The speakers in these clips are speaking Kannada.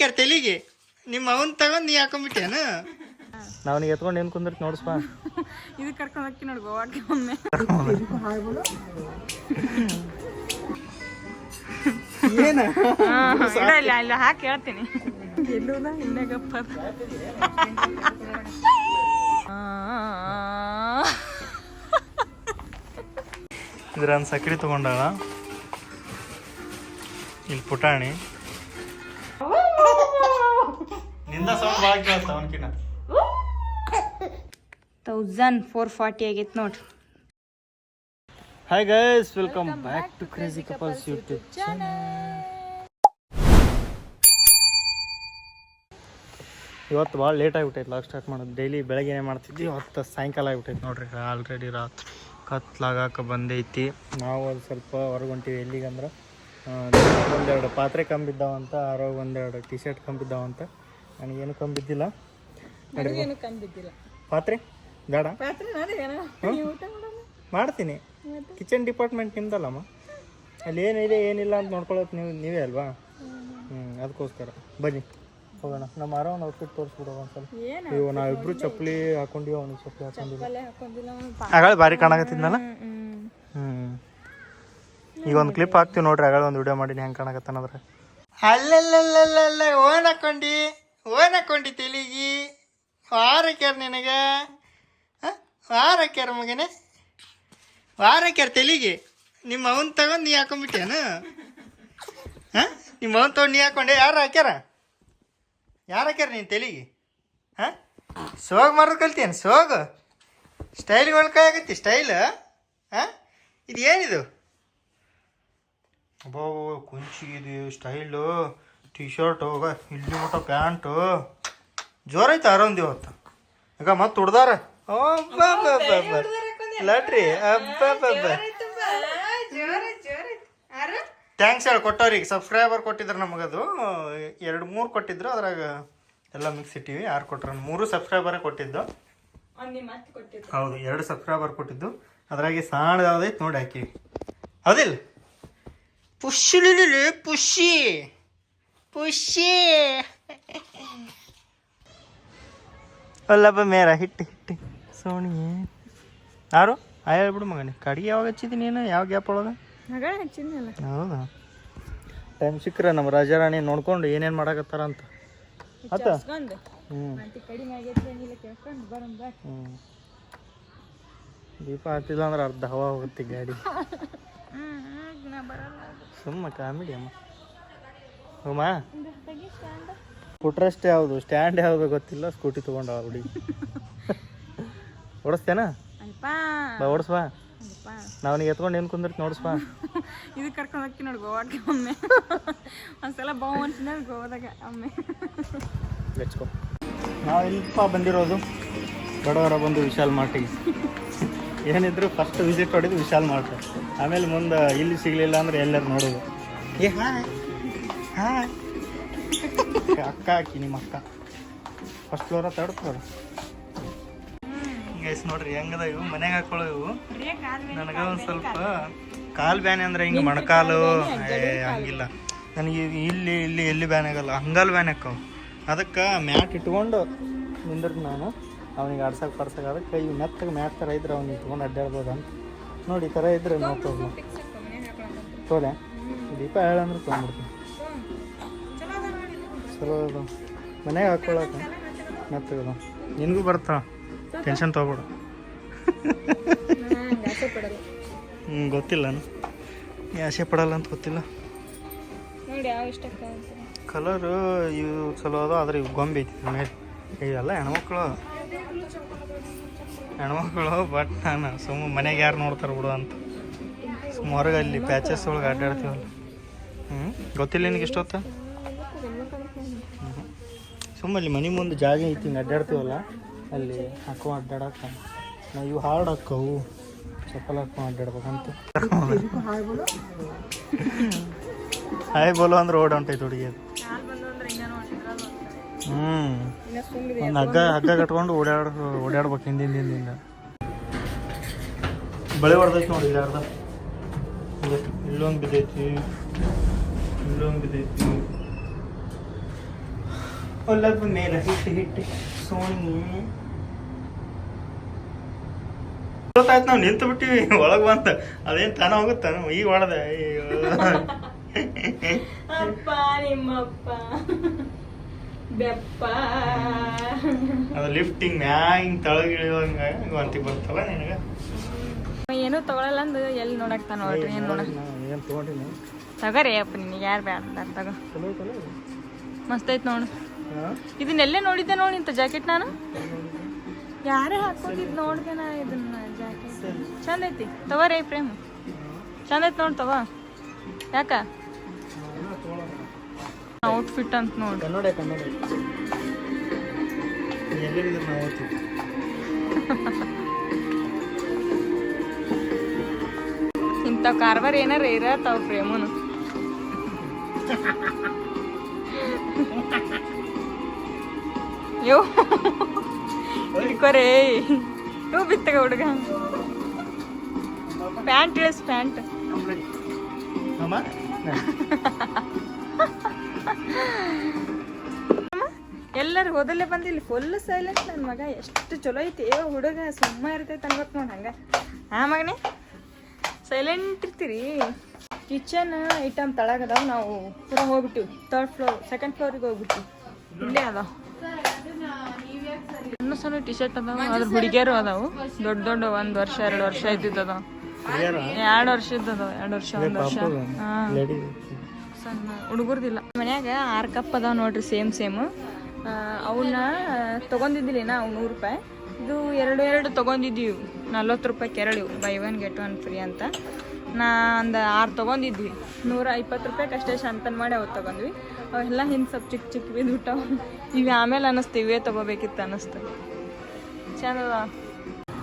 ವಾರಕ್ಯಾರ ತೆಲಿಗೆ ನಿಮ್ಮ ಅವನ್ ತಗೊಂಡ್ ನೀ ಹಾಕೊಂಡ್ಬಿಟ್ಟೇನ ನಾವನಿಗೆ ಎತ್ಕೊಂಡು ಏನ್ ಕುಂದಿರ್ತಿ ನೋಡಿಸ್ಪ ಇದು ಕರ್ಕೊಂಡು ಹಾಕಿ ನೋಡಿ ಗೋವಾಕ್ಕೆ ಒಮ್ಮೆ. ಏನ? ಇಲ್ಲ ಇಲ್ಲ ಹಾಕಿ ಹೇಳ್ತೀನಿ. ಎಲ್ಲೂದ ಇಲ್ಲೇ ಗಪ್ಪ ಇದ್ರ ಒಂದು ಸಕ್ರೆ ತಗೊಂಡಾಳ. ಇಲ್ಲಿ ಪುಟಾಣಿ. ನಿಂದ ಸೌಂಡ್ ಭಾಳ ಕೇಳ್ತ ಅವನಕಿನ ತೌಸಂಡ್ ಫೋರ್ ಫಾರ್ಟಿ ಆಗೈತೆ ನೋಡ್ರಿ. Hi guys welcome back to crazy couples YouTube ಇವತ್ತು ಭಾಳ ಲೇಟ್ ಆಗಿಬಿಟ್ಟೈತೆ ಲಾಗ್ ಸ್ಟಾರ್ಟ್ ಮಾಡೋದು. ಡೈಲಿ ಬೆಳಗ್ಗೆನೇ ಮಾಡ್ತಿದ್ವಿ ಇವತ್ತು ಸಾಯಂಕಾಲ ಆಗಿಬಿಟ್ಟೈತೆ ನೋಡ್ರಿ. ಆಲ್ರೆಡಿ ರಾತ್ರಿ ಕತ್ಲಾಗಾಕ ಬಂದೈತಿ. ನಾವು ಅದು ಸ್ವಲ್ಪ ಹೊರಗೆ ಹೊಂಟೀವಿ ಎಲ್ಲಿಗಂದ್ರೆ ಒಂದೆರಡು ಪಾತ್ರೆ ಕಂಬಿದ್ದಾವಂತ ಆರೋಗ್ಯ ಒಂದೆರಡು ಟಿ ಶರ್ಟ್ ಕಂಬಿದ್ದಾವಂತ. ನನಗೇನು ಕಮ್ಮಿ ಬಿದ್ದಿಲ್ಲ. ಕಂಬಿದ್ದಿಲ್ಲ ಪಾತ್ರೆ? ಬೇಡ. ಪಾತ್ರೆ ಮಾಡ್ತೀನಿ. ಕಿಚನ್ ಡಿಪಾರ್ಟ್ಮೆಂಟ್ ನಿಮ್ದಲ್ಲಮ್ಮ? ಅಲ್ಲಿ ಏನಿದೆ ಏನಿಲ್ಲ ಅಂತ ನೋಡ್ಕೊಳ್ಳೋದು ನೀವು ನೀವೇ ಅಲ್ವಾ? ಹ್ಞೂ ಅದಕ್ಕೋಸ್ಕರ. ಬನ್ನಿ ಹೋಗೋಣ. ನಮ್ಮ ಆರಾಮ್ ಔಟ್ಫಿಟ್ ತೋರಿಸ್ಬಿಡೋ ಒಂದ್ಸಲ. ಏನು ಇವು ನಾವಿಬ್ರು ಚಪ್ಪಲಿ ಹಾಕೊಂಡಿವಿ ಅವ್ನಿಗೆ ಚಪ್ಪಲಿ ಹಾಕೊಂಡಿಲ್ಲ. ಆಗಳ ಭಾರಿ ಕಾಣಕತ್ತಿದ್ನಲ್ಲ? ಹ್ಞೂ ಈಗ ಒಂದು ಕ್ಲಿಪ್ ಹಾಕ್ತೀವಿ ನೋಡ್ರಿ ಆಗಳ ಒಂದು ವಿಡಿಯೋ ಮಾಡೀನಿ ಹೆಂಗೆ ಕಾಣಕತ್ತಾನಂದ್ರೆ ಅಲ್ಲಲ್ಲಲ್ಲಲ್ಲ ಓನ್ ಹಾಕೊಂಡಿ ಓನ್ ತಿಳಿಗಿ. ವಾರಕ್ಯಾರ ನಿನಗೆ? ವಾರಕ್ಯಾರ ಮಗನೇ? ವಾರಕ್ಯಾರ ತೆಲಿಗೆ ನಿಮ್ಮ ಅವನ್ ತಗೊಂಡ್ ನೀ ಹಾಕೊಂಡ್ಬಿಟ್ಟೇನು ಹಾಂ? ನಿಮ್ಮ ಅವನ್ ತಗೊಂಡು ನೀ ಹಾಕೊಂಡೆ, ಯಾರು ಹಾಕ್ಯಾರ? ಯಾರು ಹಾಕ್ಯಾರ ನೀನು ತೆಲಿಗೆ ಹಾಂ? ಸೋಗ್ ಮಾರೋದು ಕಲ್ತೇನು ಸೋಗು? ಸ್ಟೈಲ್ಗಳು ಕೈ ಆಗತ್ತಿ, ಸ್ಟೈಲ್? ಹಾಂ? ಇದು ಏನಿದು ಕುಂಚಿ ಇದು ಸ್ಟೈಲು. ಟಿ ಶರ್ಟ್ ಹೋಗ. ಇಲ್ಲಿ ಪ್ಯಾಂಟ್. ಪ್ಯಾಂಟು ಜೋರೈತೆ ಅರೊಂದು ಇವತ್ತು. ಈಗ ಮತ್ತೆ ಹುಡ್ದಾರ ಲಟ್ರಿ ಥ್ಯಾಂಕ್ಸ್ ಹೇಳಿ ಕೊಟ್ಟವ್ರಿಗೆ. ಸಬ್ಸ್ಕ್ರೈಬರ್ ಕೊಟ್ಟಿದ್ರು ನಮಗದು. ಎರಡು ಮೂರು ಕೊಟ್ಟಿದ್ರು. ಅದ್ರಾಗ ಎಲ್ಲ ಮಿಕ್ಸ್ ಇಟ್ಟಿವಿ. ಯಾರು ಕೊಟ್ರ? ಮೂರು ಸಬ್ಸ್ಕ್ರೈಬರೇ ಕೊಟ್ಟಿದ್ದು. ಹೌದು, ಎರಡು ಸಬ್ಸ್ಕ್ರೈಬರ್ ಕೊಟ್ಟಿದ್ದು. ಅದ್ರಾಗೆ ಸಣ್ಣ ಯಾವ್ದೈತೆ ನೋಡಿ ಹಾಕಿವಿ. ಹೌದಿಲ್ಲ? ಪುಷ್ಯ ಪುಷಿ ಪುಷಿ ಅಲ್ಲಪ್ಪ ಮೇರ ಹಿಟ್ಟು ಹಿಟ್ಟು. ಸೋಣಿ. ಯಾರು? ಆ ಹೇಳ್ಬಿಡು ಮಗನೇ. ಕಡಿಗೆ ಯಾವಾಗ ಹಚ್ಚಿದೀನಿ ನೀನು? ಯಾವ ಗ್ಯಾಪ್ ಒಳಗೆ? ಹೌದಾ? ಟೈಮ್ ಸಿಕ್ಕರೆ ನಮ್ಮ ರಾಜಾರಾಣಿ ನೋಡ್ಕೊಂಡು ಏನೇನು ಮಾಡಕತ್ತಾರ ಅಂತ. ಆತ? ಹ್ಞೂ ದೀಪ ಹತ್ತಿಲ್ಲ ಅಂದ್ರೆ ಅರ್ಧ ಹವಾ ಹೋಗುತ್ತೆ ಗಾಡಿ. ಹ್ಮ್ ನಾ ಬರಲ್ಲ. ಸುಮ್ಮ ಕಾಮಿಡಿ ಅಮ್ಮ. ಹೋಮ ಫುಟ್ರೆಸ್ಟ್ ಯಾವುದು? ಸ್ಟ್ಯಾಂಡ್ ಯಾವುದು ಗೊತ್ತಿಲ್ಲ ಸ್ಕೂಟಿ ತೊಗೊಂಡ ಹುಡುಗಿ ಓಡಿಸ್ತೇನಾ? ಬಾ ಅಲ್ಪ ನಾವನಿಗೆ ಎತ್ಕೊಂಡು ಏನು ಕುಂದಿರ್ತಿ ನೋಡಿಸ್ಬಾ. ಇದು ಕರ್ಕೊಂಡು ಹೋಗ್ತೀನಿ ನೋಡಿ ಗೋವಾಕ್ಕೆ ಒಮ್ಮೆ. ಒಂದ್ಸಲ ಬಾವು ಗೋವಾದಾಗ ಒಮ್ಮೆ. ಲೆಚ್ಕೋ ನಾವು ಇಲ್ಪ ಬಂದಿರೋದು ಬಡವರ ಬಂದು ವಿಶಾಲ್ ಮಾರ್ಟಿಗೆ. ಏನಿದ್ರು ಫಸ್ಟ್ ವಿಸಿಟ್ ಹೊಡೆದು ವಿಶಾಲ್ ಮಾರ್ಟ್. ಆಮೇಲೆ ಮುಂದೆ ಇಲ್ಲಿ ಸಿಗಲಿಲ್ಲ ಅಂದ್ರೆ ಎಲ್ಲರೂ ನೋಡೋದು. ಏ ಹಾಯ್. ಅಕ್ಕ ಹಾಕಿ ನಿಮ್ಮ ಅಕ್ಕ. First floor third floor guys ನೋಡ್ರಿ ಹೆಂಗದ ಇವು? ಮನೆಗೆ ಹಾಕೊಳ್ಳೋ ಇವು? ನನಗೆ ಒಂದು ಸ್ವಲ್ಪ ಕಾಲು ಬ್ಯಾನೆ ಅಂದ್ರೆ ಹಿಂಗೆ ಮೊಣಕಾಲು? ಹಂಗಿಲ್ಲ. ನನಗೆ ಇಲ್ಲಿ ಇಲ್ಲಿ ಎಲ್ಲಿ ಬ್ಯಾನ್ ಆಗಲ್ಲ. ಹಂಗಲ್ ಬ್ಯಾನ್ ಹಾಕವು ಅದಕ್ಕೆ ಮ್ಯಾಟ್ ಇಟ್ಕೊಂಡು ನಿಂದ್ರಿ ನಾನು. ಅವನಿಗೆ ಆಡ್ಸಕ್ಕೆ ಪಡ್ಸಕ್ಕೆ ಅದಕ್ಕೆ ಇವು ಮೆತ್ತಗೆ ಮ್ಯಾಟ್ ಥರ ಇದ್ರೆ ಅವ್ನಿಗೆ ಇಟ್ಕೊಂಡು ಅಡ್ಡಾಡ್ಬೋದು ಅಂತ. ನೋಡಿ ಈ ಥರ ಇದ್ರೆ ನೋ ಪ್ರಾಬ್ಲಮ್ ತೋಲೆ. ದೀಪ ಹೇಳಂದ್ರೆ ತೊಗೊಂಡ್ಬಿಡ್ತೀನಿ. ಚಲೋ ಅದು ಮನೆಗೆ ಹಾಕ್ಕೊಳಕ್ಕ ಮತ್ತೆ ನಿನಗೂ ಬರ್ತಾ? ಟೆನ್ಷನ್ ತೊಗೊಬಿಡು. ಹ್ಞೂ ಗೊತ್ತಿಲ್ಲ ಆಸೆ ಪಡಲ್ಲ ಅಂತ ಗೊತ್ತಿಲ್ಲ. ಕಲರು ಇವು ಚಲೋ ಅದ ಆದ್ರೆ ಇವು ಗೊಂಬೆ ಐತಿ ಮೇಲೆ ಇವೆಲ್ಲ ಹೆಣ್ಮಕ್ಳು ಹೆಣ್ಮಕ್ಳು ಬಟ್ ನಾನು ಸುಮ್ಮ ಮನೆಗೆ ಯಾರು ನೋಡ್ತಾರೆ ಬಿಡು ಅಂತ. ಸುಮ್ಮ ಹೊರಗೆ ಅಲ್ಲಿ ಪ್ಯಾಚಸ್ ಒಳಗೆ ಅಡ್ಡಾಡ್ತೀವಲ್ಲ. ಹ್ಞೂ ಗೊತ್ತಿಲ್ಲ ನಿನಗೆ ಇಷ್ಟೊತ್ತ ಸುಮ್ಮ ಅಲ್ಲಿ ಮನೆ ಮುಂದೆ ಜಾಗ ಐತಿ, ಹಿಂಗೆ ಅಡ್ಡಾಡ್ತೀವಲ್ಲ, ಅಲ್ಲಿ ಹಾಕೋ ಅಡ್ಡಾಡಕ್ಕ ನಾವು ಇವು ಹಾರ್ಡ್ ಹಾಕವು. ಚಪ್ಪಲ್ ಹಾಕೊಂಡು ಅಡ್ಡಾಡ್ಬೇಕಂತ. ಹಾಯ್ ಬೋಲೋ ಅಂದ್ರೆ ಓಡ್ ಹೊಂಟೈತೆ ಹುಡುಗಿ ಹ್ಞೂ ಒಂದು ಹಗ್ಗ ಹಗ್ಗ ಕಟ್ಕೊಂಡು ಓಡಾಡ ಓಡಾಡ್ಬೇಕು ಹಿಂದಿಂದ ಹಿಂದಿಂದ ಬಳೆ ಹೊಡೆದೈತಿ ನೋಡಿ ಇಲ್ಲಿ ಅರ್ಧ. ಇಲ್ಲೊಂದು ಬಿದ್ದೈತಿ ಇಲ್ಲೊಂದು ಬಿದ್ದೈತಿ. ಹೊಲದ ಮೇಲ ಹಿಟ್ಟು ಹಿಟ್ಟು ಸೋಣಿ. ಗೊತ್ತಾಯ್ತು ನಾವು ನಿಂತು ಬಿಟ್ಟಿವಿ ಒಳಗೆ ಬಂತ. ಅದೇನು ತಾನ ಹೋಗುತ್ತ? ಈಗ ಹೊಡೆದೆ. ಅಪ್ಪ ನಿಮ್ಮಪ್ಪ. ಬೆಪ್ಪ. ಅದು ಲಿಫ್ಟಿಂಗ್ ಮ್ಯಾಗಿಂಗ್ ತಳಗಿಳಿಯೋಂಗ ವಾಂತಿ ಬರ್ತಲ್ಲ ನಿನಗೆ? ಏನು ತಗೊಳಲ್ಲ ಅಂದು ಎಲ್ಲಿ ನೋಡಕ್ತಾನ ನೋಡ್ರಿ ಏನು ನೋಡ ತಗೋರಿ ಅಪ್ಪ ನಿನಗೆ ಯಾರು ಬೇಡ ಅಂತ ತಗೋ. ಮಸ್ತ್ ಐತೆ ನೋಡು. ಇದನ್ನೆಲ್ಲೇ ನೋಡಿದ್ದೆ ನೋಡಿ ಇಂಥ ಜಾಕೆಟ್ ನಾನು. ಯಾರೇ ಹಾಕೊಂಡಿದ್ ನೋಡಿದೆ ನಾ ಇದನ್ನ ಜಾಕೆಟ್. ಚಂದ ಐತಿ. ತಗೋರಿ ಪ್ರೇಮ್ ಚಂದ ಐತಿ ನೋಡಿ ತಗೋ. ಯಾಕ? ಔಟ್ಫಿಟ್ ಅಂತ ನೋಡಿ. ಓದ್ತೀವಿ ಇಂಥ ಕಾರ್ಬಾರ್ ಏನಾರ ಇರತ್ತಾವ ಪ್ರೇಮನು ಯೋ. ಹಿಡ್ಕೊರೇ ಯೋ ಬಿತ್ತಗ ಹುಡುಗ. ಪ್ಯಾಂಟ್ ಇಳಿಸ್ ಪ್ಯಾಂಟ್. ಎಲ್ಲರೂ ಹೋದಲ್ಲೇ ಇಲ್ಲಿ ಫುಲ್ ಸೈಲೆಂಟ್ ನನ್ನ ಮಗ ಎಷ್ಟು ಚಲೋ ಐತಿ. ಏ ಹುಡುಗ ಸುಮ್ಮ ಇರ್ತೈತೆ ಅನ್ಬೇಕು ನೋಡಿ ಹಂಗ. ಹಾ ಮಗನೇ. ಸೈಲೆಂಟ್ ಇರ್ತೀರಿ. ಕಿಚನ್ ಐಟಮ್ ತಳಗದಾವ ನಾವು ಪೂರ ಹೋಗ್ಬಿಟ್ಟಿವಿ. ತರ್ಡ್ ಫ್ಲೋರ್ ಸೆಕೆಂಡ್ ಫ್ಲೋರಿಗೆ ಹೋಗ್ಬಿಟ್ಟಿವಿ. ಇಲ್ಲೇ ಅದಾವ. ಸಣ್ಣ ಸಣ್ಣ ಟಿ ಶರ್ಟ್ ಅದಾವ ಅದ್ರ ಹುಡುಗಿಯರು ಅದಾವು. ದೊಡ್ಡ ದೊಡ್ಡ ಒಂದ್ ವರ್ಷ ಎರಡು ವರ್ಷ ಇದ್ದಿದ್ದು ಅದಾವ ಎರಡು ವರ್ಷ ಇದ್ದದಾವ ಎರಡು ವರ್ಷ ಒಂದ್ ವರ್ಷ. ಸಣ್ಣ ಹುಡುಗರ್ದಿಲ್ಲ. ಮನ್ಯಾಗ ಆರು ಕಪ್ ಅದಾವ ನೋಡ್ರಿ ಸೇಮ್ ಸೇಮ್ ಅವನ್ನ ತಗೊಂಡಿದ್ದಿಲ್ಲ ನಾ ಅವು ನೂರು ರೂಪಾಯಿ. ಇದು ಎರಡು ಎರಡು ತೊಗೊಂಡಿದ್ದೀವಿ. ನಲ್ವತ್ತು ರೂಪಾಯಿ ಕೆರಳು buy one get one free ಅಂತ. ನಾ ಒಂದು ಆರು ತೊಗೊಂಡಿದ್ವಿ. ನೂರ ಇಪ್ಪತ್ತು ರೂಪಾಯಿ ಅಷ್ಟೇ ಶಂತನ್ ಮಾಡಿ ಅವು ತೊಗೊಂಡ್ವಿ. ಅವೆಲ್ಲ ಹಿಂದೆ ಸ್ವಲ್ಪ ಚಿಕ್ಕ ಚಿಕ್ಕ ಬಿದ್ದುಬಿಟ್ಟವು ಇವು ಆಮೇಲೆ ಅನ್ನಿಸ್ತು ಇವೇ ತೊಗೋಬೇಕಿತ್ತು ಅನ್ನಿಸ್ತು. ಚಂದದ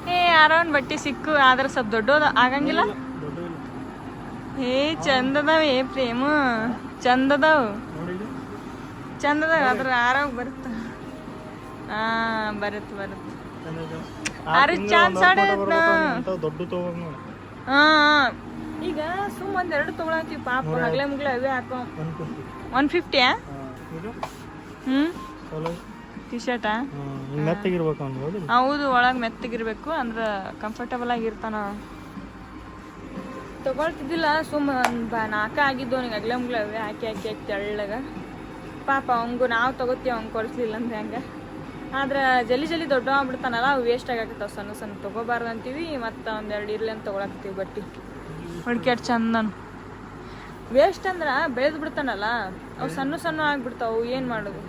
ಹೇ ಯಾರೋ ಒಂದು ಬಟ್ಟೆ ಸಿಕ್ಕು ಆದ್ರೆ ಸ್ವಲ್ಪ ದೊಡ್ಡದ ಆಗಂಗಿಲ್ಲ? ಏ ಚಂದ ಅದಾವ ಏ ಪ್ರೇಮ. ಚಂದದವ ಚಂದದವ ಅದಾವ ಅದ್ರ ಆರಾಗ ಬರುತ್ತ? ಹಾ ಬರುತ್ತ ಬರುತ್ತ. ಅರೆ ತಗೋಬೇಕು ನೋಡಿ. ಹಾ ಈಗ ಸುಮ್ಮನೆ ಒಂದ್ ಎರಡು ತಗೊಳತ್ತೀವಿ ಪಾಪ ಹಗ್ಲೆ ಮುಗ್ಲೆ ಅವೇ ಹಾಕೋ ಒನ್ ಫಿಫ್ಟಿಯಾ ಹ್ಞೂ ಟಿ ಶರ್ಟಾ ಮೆತ್ತಗಿರ್ಬೇಕು ಹೌದು. ಒಳಗೆ ಮೆತ್ತಗಿರ್ಬೇಕು ಅಂದ್ರ ಕಂಫರ್ಟಬಲ್ ಆಗಿರ್ತಾನ. ತಗೊಳ್ತಿದ್ದಿಲ್ಲ ಸುಮ್ಮ ಬ ನಾಲ್ಕ ಆಗಿದ್ದು ಅವನಿಗೆ ಅಗ್ಲ ಮುಗ್ಲ ಅವೇ ಹಾಕಿ ಹಾಕಿ ಹಾಕಿ ತೆಳ್ಳಗ. ಪಾಪ ಅವಂಗು ನಾವು ತಗೋತೀವಿ ಅವ್ನು ಕೊಡಿಸ್ಲಿಲ್ಲ ಅಂದ್ರೆ ಹಂಗೆ? ಆದ್ರೆ ಜಲ್ಲಿ ಜಲ್ದಿ ದೊಡ್ಡ ಆಗ್ಬಿಡ್ತಾನಲ್ಲ ಅವು ವೇಸ್ಟ್ ಆಗಾಕತ್ತಾವ ಸಣ್ಣ ಸಣ್ಣ. ತಗೋಬಾರ್ದು ಅಂತೀವಿ ಮತ್ತು ಒಂದೆರಡು ಇರ್ಲಿ ಅಂತ ತೊಗೊಳಕತ್ತೀವಿ ಬಟ್ಟಿ. ಹುಡ್ಕ್ಯಾಡ್ ಚಂದನ್. ವೇಸ್ಟ್ ಅಂದ್ರ ಬೆಳೆದು ಬಿಡ್ತಾನಲ್ಲ ಅವು ಸಣ್ಣ ಸಣ್ಣ ಆಗ್ಬಿಡ್ತಾವು ಏನ್ ಮಾಡೋದು?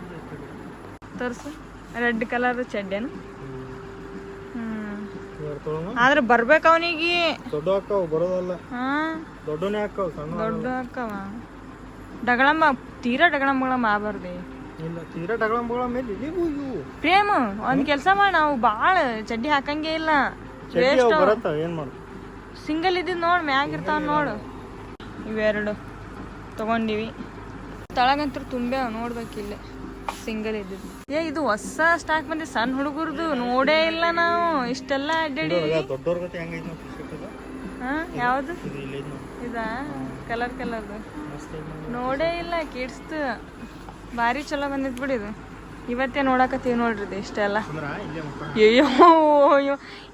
ತರ್ಸು ರೆಡ್ ಕಲರ್ ಚಡ್ಡೇನು. ಆದ್ರೆ ಬರ್ಬೇಕು ಅವನಿಗೆ. ದೊಡ್ಡ ಹಾಕವು ಬರೋದಲ್ಲ ದೊಡ್ಡನೇ ಹಾಕವು ಸಣ್ಣ ದೊಡ್ಡ ಡಗಳಮ್ಮ ತೀರಾ ಡಗಳಮ್ಮಗಳಮ್ಮ ಆಗಬಾರ್ದೆ. ಇಲ್ಲ ತೀರಾ ಪ್ರೇಮ ಒಂದ್ ಕೆಲಸ ಮಾಡ ನಾವು ಬಾಳ ಚಡ್ಡಿ ಹಾಕಂಗೇ ಇಲ್ಲ. ವೇಸ್ಟ್ ಏನು ಮಾಡು? ಸಿಂಗಲ್ ಇದ್ದಿದ್ ನೋಡ್ ಮ್ಯಾಗ ಇರ್ತಾವ ನೋಡು. ಇವೆರಡು ತಗೊಂಡಿವಿ. ತಳಗಂತ್ರ ತುಂಬೆ ನೋಡ್ಬೇಕಿಲ್ಲೇ ಸಿಂಗಲ್ ಇದ್ದಿದ್ದು. ಏ ಇದು ಹೊಸ ಸ್ಟಾಕ್ ಬಂದಿ ಸಣ್ಣ ಹುಡುಗರದು ನೋಡೇ ಇಲ್ಲ ನಾವು. ಇಷ್ಟೆಲ್ಲ ಅಡ್ಡಾಡಿ. ಹಾ ಯಾವ್ದು? ಇದು ಕಲರ್ ಕಲರ್ದು ನೋಡಿ. ಇಲ್ಲ ಕಿಡ್ಸ್ದು ಭಾರಿ ಚಲೋ ಬಂದಿದ್ ಬಿಡಿ ಇದು. ಇವತ್ತೇ ನೋಡಕತ್ತೀವಿ ನೋಡ್ರಿ ಇಷ್ಟೆಲ್ಲ. ಅಯ್ಯೋ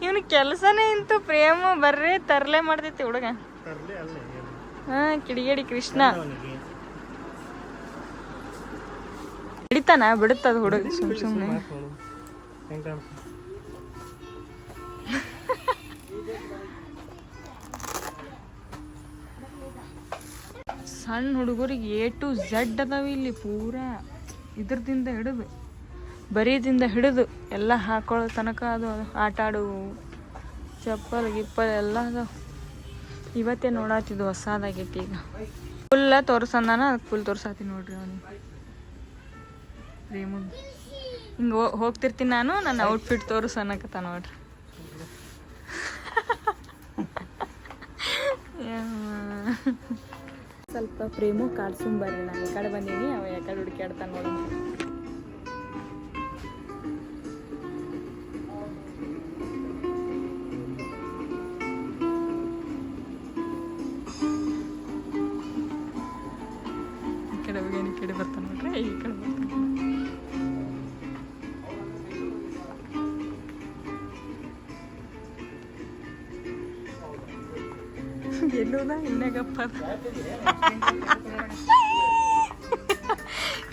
ಇವನು ಕೆಲಸನೇ ಇಂತು ಪ್ರೇಮ ಬರ್ರಿ ತರ್ಲೆ ಮಾಡ್ತೈತಿ ಹುಡುಗ. ಹಾ ಕಿಡಿಗೇಡಿ ಕೃಷ್ಣ. ಹಿಡಿತಾನ? ಬಿಡುತ್ತದ ಹುಡುಗ ಸುಮ್ ಸುಮ್ನೆ. ಸಣ್ಣ ಹುಡುಗರಿಗೆ ಎ ಟು ಝಡ್ ಅದಾವ ಇಲ್ಲಿ ಪೂರಾ. ಇದ್ರದಿಂದ ಹಿಡಿದು ಬರೀದಿಂದ ಹಿಡಿದು ಎಲ್ಲ ಹಾಕೊಳ್ಳೋ ತನಕ ಅದು ಆಟ ಆಡು ಚಪ್ಪಲ್ ಗಿಪ್ಪಲ್ ಎಲ್ಲ ಅದಾವ. ಇವತ್ತೇ ನೋಡತ್ತಿದ್ದು ಹೊಸದಾಗೈತಿ ಈಗ. ಫುಲ್ಲ ತೋರ್ಸಂದಾನ ಅದಕ್ಕೆ ಫುಲ್ ತೋರ್ಸಾತಿ ನೋಡ್ರಿ ಅವನಿಗೆ ಪ್ರೇಮಗ್ ಹಿಂಗೆ ಹೋಗ್ತಿರ್ತೀನಿ ನಾನು, ನನ್ನ ಔಟ್ಫಿಟ್ ತೋರಿಸ್ ನೋಡ್ರಿ. ಸ್ವಲ್ಪ ಪ್ರೇಮು, ಕಾಡ್ಸುಂಬರ್ರಿ. ನಾನು ಈ ಕಡೆ ಬಂದೀನಿ, ಅವ ಯಾಕಡೆ ಹುಡುಕ್ಯಾಡ್ತಾನ ನೋಡಿ. ಎಲ್ಲೂದ ಇನ್ನೇಗಪ್ಪ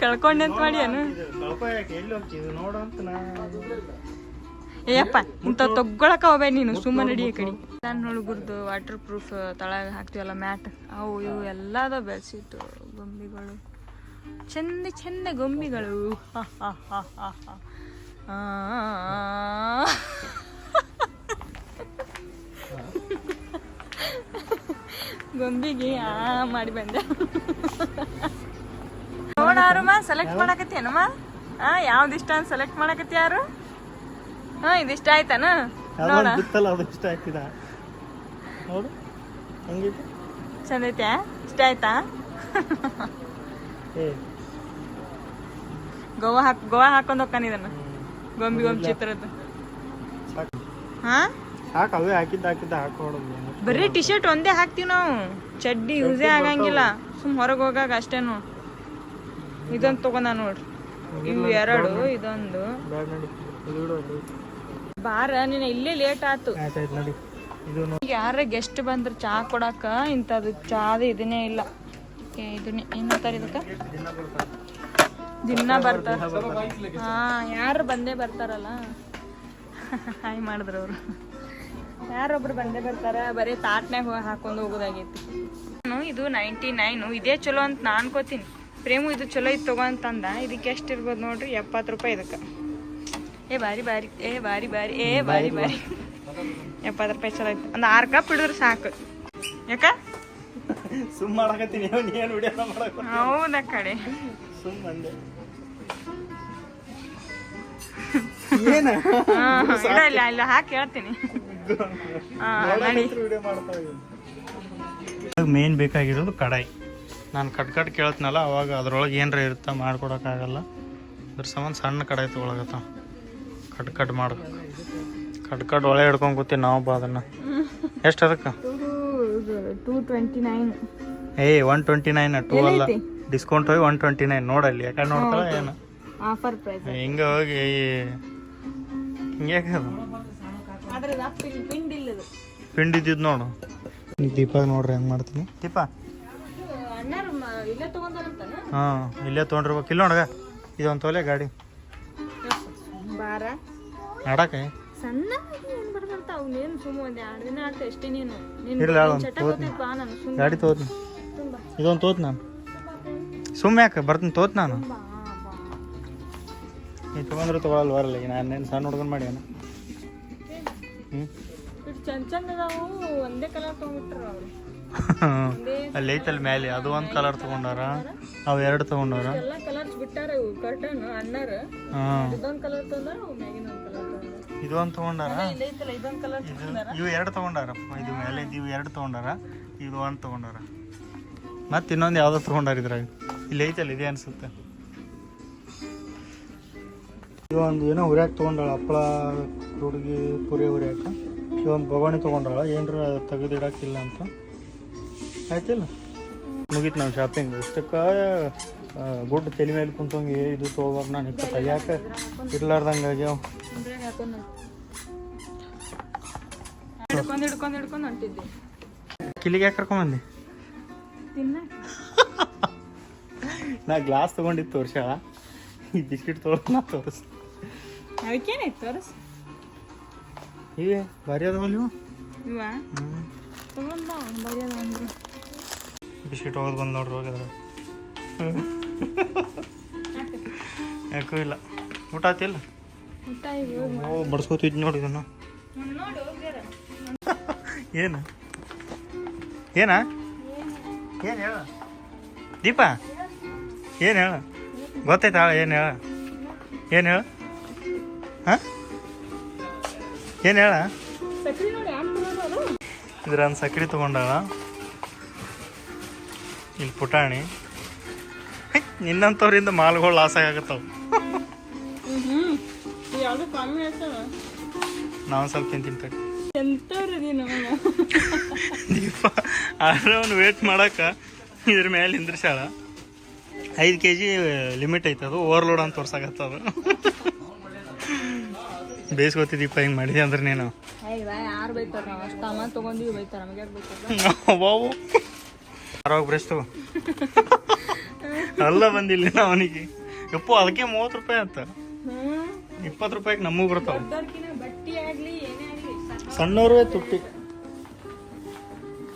ಕಳ್ಕೊಂಡೆ ಅಂತ ಮಾಡಿ ಏನು? ಏಯಪ್ಪ ಇಂಥ ತೊಗೊಳಕ ಹೋಗ್ಬೇಡ ನೀನು ಸುಮ್ಮನೆ ನಡಿ ಈ ಕಡೆ. ನಾನು ಹುಡುಗರ್ದು ವಾಟರ್ ಪ್ರೂಫ್ ತಳಗ ಹಾಕ್ತೀವಲ್ಲ ಮ್ಯಾಟ್ ಅವು ಇವು ಎಲ್ಲ ಅದಾವ ಬೆಡ್ಶೀಟು ಗೊಂಬಿಗಳು. ಚಂದ ಚಂದ ಗೊಂಬಿಗಳು. ಹ, ಹ, ಹ, ಹ, ಹ. ಆ. ಗೊಂಬಿಗೆ ಆ ಮಾಡಿ ಬಂದೆ. ನೋಡಾರಮ್ಮ ಸೆಲೆಕ್ಟ್ ಮಾಡಕತ್ತೇನಮ್ಮ ಹಾ ಯಾವ್ದು ಇಷ್ಟ ಅಂತ ಸೆಲೆಕ್ಟ್ ಮಾಡಕತ್ತಿ ಯಾರು? ಹಾ ಇದಿಷ್ಟ ಆಯ್ತಾನ? ನೋಡ. ಇಷ್ಟ ನೋಡು. ಹೆಂಗೈತಿ? ಚಂದ ಐತೆ ಇಷ್ಟ ಆಯ್ತಾ? ಗೋವಾ ಹಾಕ್ ಗೋವಾ ಹಾಕೊಂಡ್ ಹೋಗ್ತಾನ ಇದನ್ನ. ಗೊಂಬಿ ಗೊಂಬಿ ಚಿತ್ರದ್ದು. ಸಾಕು. ಹಾ? ಸಾಕು ಅವೇ ಹಾಕಿದ್ದ ಹಾಕಿದ್ದ ಹಾಕೊಡೋದು ಬರೀ ಟಿ ಶರ್ಟ್ ಒಂದೇ ಹಾಕ್ತಿವಿ ನಾವು. ಚಡ್ಡಿ ಯೂಸೇ ಆಗಂಗಿಲ್ಲ. ಸುಮ್ ಹೊರಗೆ ಹೋಗಾಗ ಅಷ್ಟೇನು. ಇದೊಂದು ತಗೊಂಡ ನೋಡ್ರಿ ಇವು ಎರಡು ಇದೊಂದು. ಬಾರ ನೀನು ಇಲ್ಲೇ ಲೇಟ್ ಆತು. ಯಾರ ಗೆಸ್ಟ್ ಬಂದ್ರ ಚಾ ಕೊಡಾಕ ಇಂಥದ್ದು ಚಾದ ಇದನ್ನೇ ಇಲ್ಲ. ಇದನ್ನೇ ಏನಂತಾರ ಇದಕ್ಕ? ದಿನ ಬರ್ತಾರ ಹಾ ಯಾರು ಬಂದೇ ಬರ್ತಾರಲ್ಲ. ಹಾಯ್ ಮಾಡಿದ್ರು ಅವರು. ಯಾರೊಬ್ರು ಬಂದೇ ಬರ್ತಾರೆ ಬರೀ ತಾಟ್ನಾಗ ಹೋಗಿ ಹಾಕೊಂಡು ಹೋಗೋದಾಗೈತಿ. ನಾನು ಇದು ನೈಂಟಿ ನೈನು ಇದೇ ಚಲೋ ಅಂತ ನಾ ಅನ್ಕೋತೀನಿ. ಪ್ರೇಮು ಇದು ಚಲೋ ಇತ್ತು ತಗೋ ಅಂತಂದ. ಇದಕ್ಕೆ ಎಷ್ಟು ಇರ್ಬೋದು ನೋಡ್ರಿ ಎಪ್ಪತ್ತು ರೂಪಾಯಿ ಇದಕ್ಕೆ. ಏ ಬಾರಿ ಬಾರಿ ಏ ಬಾರಿ ಬಾರಿ ಏ ಬಾರಿ ಬಾರಿ. ಎಪ್ಪತ್ತು ರೂಪಾಯಿ ಚಲೋ ಐತೆ. ಒಂದು ಆರು ಕಪ್ ಹಿಡಿದ್ರೆ ಸಾಕು. ಯಾಕ? ಸುಮ್ ಮಾಡಕತ್ತೀನಿ ಏನು ವಿಡಿಯೋ ಮಾಡಕ ಹೌದ ಕಡೆ. ಸುಮ್ಮ ಬಂದೆ. ಏನ? ಇಲ್ಲ ಇಲ್ಲ ಹಾಕಿ ಹೇಳ್ತೀನಿ. ಮೇನ್ ಬೇಕಾಗಿರೋದು ಕಡಾಯಿ ನಾನು ಕಟ್ ಕಟ್ ಕೇಳ್ತೀನಲ್ಲ ಅವಾಗ ಅದ್ರೊಳಗೆ ಏನರ ಇರುತ್ತೆ ಮಾಡ್ಕೊಡೋಕ್ಕಾಗಲ್ಲ ಅದ್ರ ಸಂಬಂಧ ಸಣ್ಣ ಕಡಾಯಿ ತೊಗೊಳಗತ್ತ ಕಟ್ ಕಟ್ ಮಾಡ ಕಟ್ ಕಟ್ ಒಳೆ ಹಿಡ್ಕೊಂಡು ಕೂತೀವಿ ನಾವು ಬಾ ಅದನ್ನು ಎಷ್ಟು ಅದಕ್ಕೆ ಟೂ ಟ್ವೆಂಟಿ ನೈನ್ ಏ ಒನ್ ಟ್ವೆಂಟಿ ನೈನ್ ಟೂ ಅಲ್ಲ ಡಿಸ್ಕೌಂಟ್ ಹೋಗಿ ಒನ್ ಟ್ವೆಂಟಿ ನೈನ್ ನೋಡಲ್ಲಿ ಯಾಕಂದ್ರೆ ನೋಡ್ತಾಳೆ ಏನು ಆಫರ್ ಪ್ರೈಸ್ ಹಿಂಗೆ ಹೋಗಿ ಹಿಂಗೆ ಪಿಂಡ್ ಇಲ್ಲದು. ಪಿಂಡ್ ಇದ್ದಿದ್ದು ನೋಡು. ದೀಪಾಗ ನೋಡ್ರಿ ಹೆಂಗ್ ಮಾಡ್ತೀನಿ? ದೀಪ? ಹಾ ಇಲ್ಲೇ ತಗೊಂಡಾರಂತಾನ? ಹಾಂ ಇಲ್ಲೇ ತೊಗೊಂಡಿರ್ಬೇಕು. ಇಲ್ಲ ನೋಡಗ ಇದೊಂದು ತೊಲೆ ಗಾಡಿ. ಆಡಕ? ಆಡಕ್ಕೆ ಸಣ್ಣ ಗಾಡಿ ಇದೊಂದು ತೋತ್ ನಾನು. ಸುಮ್ಮನೆ ಯಾಕೆ ಬರ್ತೀನಿ ತೋತ್ ನಾನು. ನೀ ತೊಗೊಂಡ್ರೆ ತೊಗೊಳಲ್ಲ ಬರಲ್ಲ ಈಗ ನಾನು ಸಣ್ಣ ಹುಡ್ಗನ್ ಮಾಡಿ ಚಂದ ಚಂದ ಅದಾವು ಒಂದೇ ಕಲರ್ ತಗೊಂಡ್ಬಿಟ್ರ ಅವ್ರು. ಅಲ್ಲಿ ಐತಲ್ ಮೇಲೆ ಅದು ಒಂದು ಕಲರ್ ತೊಗೊಂಡಾರ? ಅವು ಎರಡು ತೊಗೊಂಡಾರ? ಎಲ್ಲ ಕಲರ್ಸ್ ಬಿಟ್ಟಾರ ಇವು ಕರ್ಟನ್ ಅಣ್ಣಾರ. ಹಾಂ. ಇದೊಂದ್ ಕಲರ್ ತಂದಾರ ಅವು ಮ್ಯಾಗಿನ ಒಂದ್ ಕಲರ್ ತೊಗೊಂಡಾರ? ಇವು ಎರಡು ತಗೊಂಡಾರ? ಇದು ಮೇಲೆ ಇವು ಎರಡು ತೊಗೊಂಡಾರ? ಇದು ಒಂದು ತೊಗೊಂಡಾರ? ಮತ್ತೆ ಇನ್ನೊಂದು ಯಾವುದೋ ತೊಗೊಂಡಾರ ಇದ್ರಾಗ? ಇಲ್ಲಿ ಐತಲ್ಲ ಇದೆ ಅನ್ಸುತ್ತೆ. ಒಂದು ಏನೋ ಹುರಿಯಾಕ ತೊಗೊಂಡಾಳ ಹಪ್ಪಳ ಹುಡುಗಿ ಪುರಿ ಹುರಿಯಾಕ ಇವೊಂದು ಬೊಗಣಿ ತೊಗೊಂಡಾಳ ಏನರ ತೆಗೆದಿಡಕ್ಕಿಲ್ಲ ಅಂತ. ಆಯ್ತಿಲ್ಲ? ಮುಗೀತು ನಾವು ಶಾಪಿಂಗ್ ಇಷ್ಟಕ್ಕೆ ಗುಡ್ ತಲೆ ಮೇಲೆ ಕುಂತಂಗೆ ಇದು ತೊಗೋಬೇಕು ನಾನು ಇಪ್ಪ ತೆಗ್ಯಾಕ ಇರ್ಲಾರ್ದಂಗೆ ಆಗ್ಯಾವ. ಕಿಲಿಗೆ ಯಾಕೆ ಕರ್ಕೊಂಬಂದಿ ನಾ ಗ್ಲಾಸ್ ತಗೊಂಡಿತ್ತು ವರ್ಷ ಈ ಬಿಸ್ಕಿಟ್ ತೊಗೊಂಡು ನಾ ತೋರಿಸ್ ತೋರಿಸ್ ಇವೇ ಭಾರಿ ಅದಾವಲ್ಲ ಇವು ಇವ ಹ್ಞೂ ತಗೊಂಡ್ ಬಾ ಬರೀ ಅದ ಅಂದ್ರೆ ಬಿಸ್ಕಿಟ್ ಹೋಗೋದು ಬಂದು ನೋಡ್ರಿ ಹೋಗಿದ್ರೆ ಯಾಕೂ ಇಲ್ಲ ಊಟ ಆತಿಲ್ಲ ಊಟ ಈಗ ಬಡ್ಸ್ಕೊತಿದ್ ನೋಡಿ ಇದನ್ನು ಏನು ಏನ ಏನು ಹೇಳ ದೀಪ ಏನು ಹೇಳ ಗೊತ್ತೈತಾ ಏನು ಹೇಳ ಏನು ಹೇಳ ಹಾಂ? ಏನು ಹೇಳ? ಸಕ್ರಿ ಇದ್ರ ಸಕ್ರೆ ತೊಗೊಂಡಾಳ. ಇಲ್ಲಿ ಪುಟಾಣಿ. ನಿನ್ನಂಥವ್ರಿಂದ ಮಾಲ್ಗಳು ಲಾಸ್ ಆಗತ್ತಾವ ನಾವು ಸ್ವಲ್ಪ ತಿಂತೀನಿ ದೀಪ, ಆದ್ರೆ ಅವ್ನು ವೇಟ್ ಮಾಡಕ್ಕೆ ಇದ್ರ ಮೇಲೆ ನಿಂದ್ರಿಸಾಳ ಐದು ಕೆ ಜಿ ಲಿಮಿಟ್ ಐತೆ ಅದು ಓವರ್ಲೋಡ್ ಅಂತ ತೋರ್ಸಾಕತ್ತದು. ಬೇಯಿಸ್ಕೊತಿದ್ದೀಪ ಹಿಂಗೆ ಮಾಡಿದೆ ಅಂದ್ರೆ ನೀನು? ಯಾರು ಬೈತಾರ ನಾವು? ಅಷ್ಟು ಅಮ್ಮ ತೊಗೊಂಡಿವಿ ಬೈತಾರ ನಮಗೆ ಯಾಕೆ ಬೈತಾರ? ಬಾವು. ಆರೋಗ್ಯ ಬ್ರಷ್ ಅಲ್ಲ ಬಂದಿಲ್ಲ ಅವನಿಗೆ. ಯಪ್ಪು ಅದಕ್ಕೆ ಮೂವತ್ತು ರೂಪಾಯಿ ಅಂತ. ಇಪ್ಪತ್ತು ರೂಪಾಯಿಗೆ ನಮಗೂ ಬರ್ತಾವ. ಸಣ್ಣವ್ರೇ ತುಟ್ಟಿ.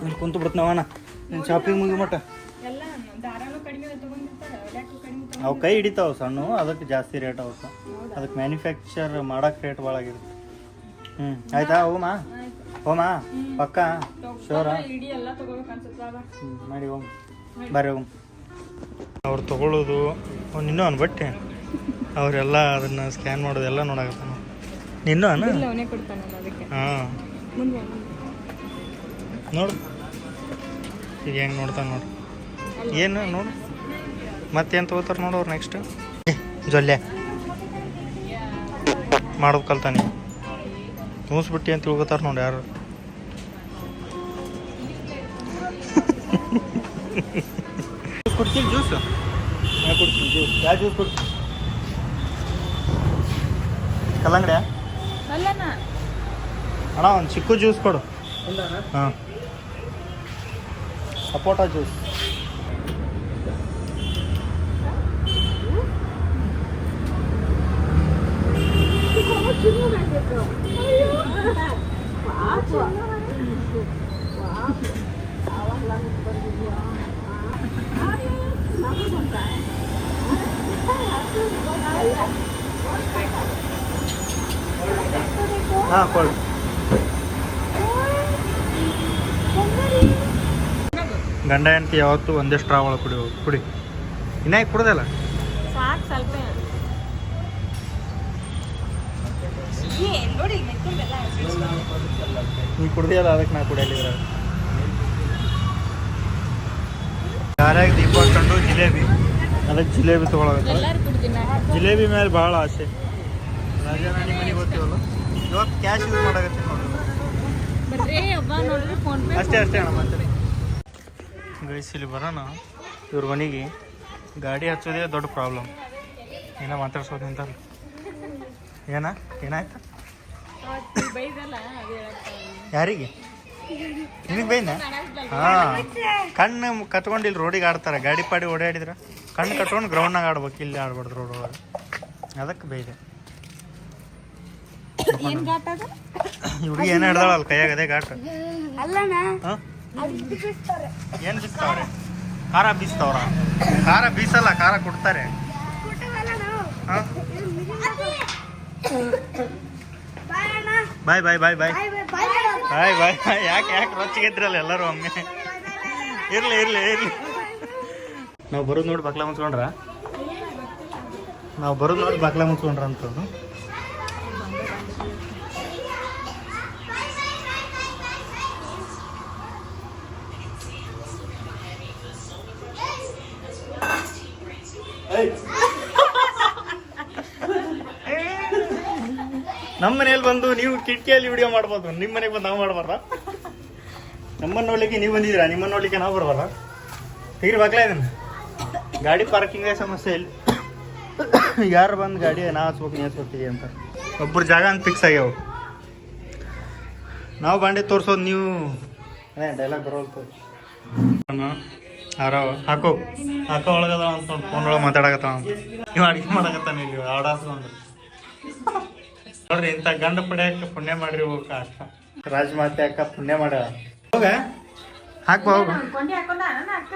ಇಲ್ಲಿ ಕುಂತು ಬಿಡ್ತಾವಣ್ಣ ನಿನ್ನ ಶಾಪಿಂಗ್ ಮುಗಿ ಮಟ್ಟ. ಎಲ್ಲ ಅವು ಕೈ ಹಿಡಿತಾವ ಸಣ್ಣ ಅದಕ್ಕೆ ಜಾಸ್ತಿ ರೇಟ್ ಅವಕ್ಕೆ ಅದಕ್ಕೆ ಮ್ಯಾನುಫ್ಯಾಕ್ಚರ್ ಮಾಡಕ್ಕೆ ರೇಟ್ ಭಾಳ ಹ್ಮ್ ಹ್ಞೂ ಆಯ್ತಾ ಹೋಮಾ. ಓಮಾ ಪಕ್ಕ ಶೋರ? ಇಡೀ ಎಲ್ಲ ತಗೋಬೇಕು ಅನ್ಸುತ್ತೆ? ಬಾ. ಹ್ಮ್, ಮಾಡಿ ಹೋಮ್ ಬರ್ರಿ ಹೋಮ್ ಅವ್ರು ತಗೊಳ್ಳೋದು ಅವ್ನು ಇನ್ನೂ ಅವ್ನು ಬಟ್ಟೆ. ಅವರೆಲ್ಲ ಅದನ್ನು ಸ್ಕ್ಯಾನ್ ಮಾಡೋದು ಎಲ್ಲ ನೋಡಾಕತ್ತಾನ. ನಿನ್ನೂ ಹಾ. ಹಾಂ ನೋಡು. ಈಗ ಹೆಂಗೆ ನೋಡ್ತಾನೆ ನೋಡು. ಏನು ನೋಡು. ಮತ್ತೇನು ತಗೋತಾರೆ ನೋಡು ಅವ್ರು ನೆಕ್ಸ್ಟ್ ಜೊಲ್ಲೆ. ಮಾಡೋದು ಕಲ್ತಾನೆ ಮುಗಿಸ್ಬಿಟ್ಟಿ ಅಂತ ತಿಳ್ಕೊತಾರ ನೋಡಿ ಯಾರು. ಜ್ಯೂಸ್ ಕೊಡ್ತೀನಿ ಜ್ಯೂಸ್ ನಾ ಕೊಡ್ತೀನಿ ಜ್ಯೂಸ್ ಯಾವ ಜ್ಯೂಸ್ ಕೊಡ್ತೀನಿ ಕಲ್ಲಂಗಡಿ ಅಣ್ಣ ಒಂದು ಚಿಕ್ಕು ಜ್ಯೂಸ್ ಕೊಡು. ಹಾಂ. ಸಪೋಟ ಜ್ಯೂಸ್ ಹಾಂ, ಕೊಡಿ. ಗಂಡ ಹೆಂಡತಿ ಯಾವತ್ತೂ ಒಂದೇ ಸ್ಟ್ರಾ ಒಳಗೆ ಕುಡಿ ಕುಡಿ. ಇನ್ನ ಈಗ ಕುಡ್ದಲ್ಲ? ಸಾಕು, ಸ್ವಲ್ಪ ನೋಡಿ ನೀ ಕುಡ್ದಿಯಲ್ಲ ಅದಕ್ಕೆ ನಾ ಕುಡಿಯಲಿದ್ರ ಯಾರ್ಯಾಗ ದೀಪ ಕಂಡು ಜಿಲೇಬಿ. ಅದಕ್ಕೆ ಜಿಲೇಬಿ ತೊಗೊಳಬೇಕು ಜಿಲೇಬಿ ಮೇಲೆ ಭಾಳ ಆಸೆ. ರಾಜಾರಾಣಿ ಮನೆಗೆ ಹೋಗ್ತೀವಲ್ಲ? ಇವತ್ತು ಕ್ಯಾಶ್ ಯೂಸ್ ಪೇ ಅಷ್ಟೇ ಅಷ್ಟೇ ಅಣ್ಣ ಮತ್ತೆ. ಗೈಸ್ ಇಲ್ಲಿ ಬರೋಣ. ಇವ್ರ ಮನೆಗೆ ಗಾಡಿ ಹಚ್ಚೋದೇ ದೊಡ್ಡ ಪ್ರಾಬ್ಲಮ್ ಏನೋ ಮಾತಾಡ್ಸೋದು ನಿಂತಲ್ಲ? ಏನ? ಏನಾಯ್ತು? ಬೈದಲ್ಲ. ಯಾರಿಗೆ? ನಿನಗೆ ಬೈನ? ಹಾಂ. ಕಣ್ಣು ಕಟ್ಕೊಂಡಿಲ್ಲಿ ರೋಡಿಗೆ ಆಡ್ತಾರೆ. ಗಾಡಿ ಪಾಡಿ ಓಡಾಡಿದ್ರೆ ಕಣ್ಣು ಕಟ್ಕೊಂಡು ಗ್ರೌಂಡ್ನಾಗ ಆಡ್ಬೇಕು. ಇಲ್ಲಿ ಆಡ್ಬಾರ್ದು ರೋಡ್ ಒಳಗೆ. ಅದಕ್ಕೆ ಬೈದೆ ಹುಡುಗಿ ಏನು ಹಿಡ್ದಾಳಲ್ಲ ಕೈಯಾಗ ಅದೇ ಘಾಟ? ಏನು ಬೀಸ್ತಾವ್ರೆ ಖಾರ ಬೀಸ್ತಾವ್ರ? ಖಾರ ಬೀಸಲ್ಲ ಖಾರ ಕೊಡ್ತಾರೆ. ಹಾಂ? ಬಾಯ್. ಬಾಯ್ ಬಾಯ್ ಬಾಯ್. ಬಾಯ್ ಬಾಯ್ ಯಾಕೆ ಯಾಕೆ ರೊಚ್ಚಿಗೆದ್ರಲ್ಲ ಎಲ್ಲರೂ ಒಮ್ಮೆ? ಇರ್ಲಿ ಇರ್ಲಿ ಇರ್ಲಿ. ನಾವು ಬರೋದು ನೋಡಿ ಬಕ್ಲ ಮುಚ್ಕೊಂಡ್ರ? ನಾವು ಬರೋದು ನೋಡಿ ಬಕ್ಲ ಮುಚ್ಕೊಂಡ್ರ ಅಂತ ನಮ್ಮ ಮನೇಲಿ ಬಂದು ನೀವು ಕಿಟಕಿಯಲ್ಲಿ ವಿಡಿಯೋ ಮಾಡಬಹುದು ನಿಮ್ಮ ಮನೆಗೆ ಬಂದು ನಾವು ಮಾಡಬಾರ್ದ? ನಮ್ಮನ್ನ ನೋಡ್ಲಿಕ್ಕೆ ನೀವು ಬಂದಿದ್ದೀರಾ? ನಿಮ್ಮನ್ನ ನೋಡ್ಲಿಕ್ಕೆ ನಾವು ಬರಬಾರ ತೀರ್ ಬಾಗ್ಲಾ ಇದನ್ನ. ಗಾಡಿ ಪಾರ್ಕಿಂಗ್ ಸಮಸ್ಯೆ ಇಲ್ಲ. ಯಾರು ಬಂದು ಗಾಡಿ ನಾ ಹಚ್ಬೇಕು, ನೀ ಅಂತ. ಒಬ್ಬರು ಜಾಗ ಅಂತ ಫಿಕ್ಸ್ ಆಗ್ಯಾವ. ನಾವು ಬಾಂಡೆ ತೋರ್ಸೋದು ನೀವು ಡೈಲಾಗ್ ಬರೋಲ್ತು ಆರವ? ಹಾಕೋ. ಹಾಕೋ ಒಳಗದ ಅಂತ ಫೋನ್ ಒಳಗೆ ಮಾತಾಡಕತ್ತಾವ ನೀವು ಅಡುಗೆ ಮಾಡಕತ್ತಾನೆ ಇಲ್ಲಿ ಆಡಾಸ್ಕೊಂಡು ನೋಡ್ರಿ ಇಂಥ ಗಂಡ ಪಡೆಯಕ್ಕ ಪುಣ್ಯ ಮಾಡ್ರಿ ಹೋಗ ಅಕ್ಕ ರಾಜಮಾತೆ ಅಕ್ಕ ಪುಣ್ಯ ಮಾಡ ಹೋಗ. ಹಾಕ್ ಬಾ ಹೋಗು ಕೊಂಡಿ ಹಾಕೊಂಡ ಅಕ್ಕ